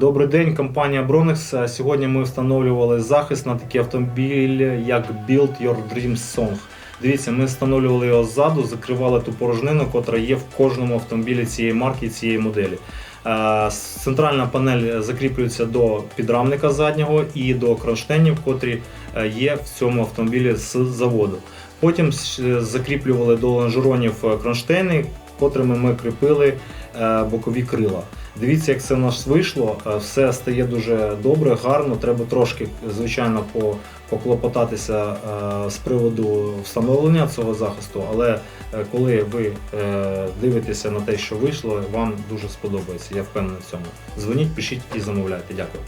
Добрий день, компанія Bronex. Сьогодні ми встановлювали захист на такий автомобіль, як Build Your Dream Song. Дивіться, ми встановлювали його ззаду, закривали ту порожнину, котра є в кожному автомобілі цієї марки цієї моделі. Е, Центральна панель закріплюється до підрамника заднього і до кронштейнів, котрі е, є в цьому автомобілі з заводу. Потім е, закріплювали до лонжеронів е, кронштейни, котрими ми кріпили е, бокові крила. Дивіться, як це в нас вийшло. Е, Все стає дуже добре, гарно. Треба трошки, звичайно, поклопотатися е, з приводу встановлення цього захисту, але коли ви дивитеся на те, що вийшло, вам дуже сподобається. Я впевнений в цьому. Дзвоніть, пишіть і замовляйте. Дякую.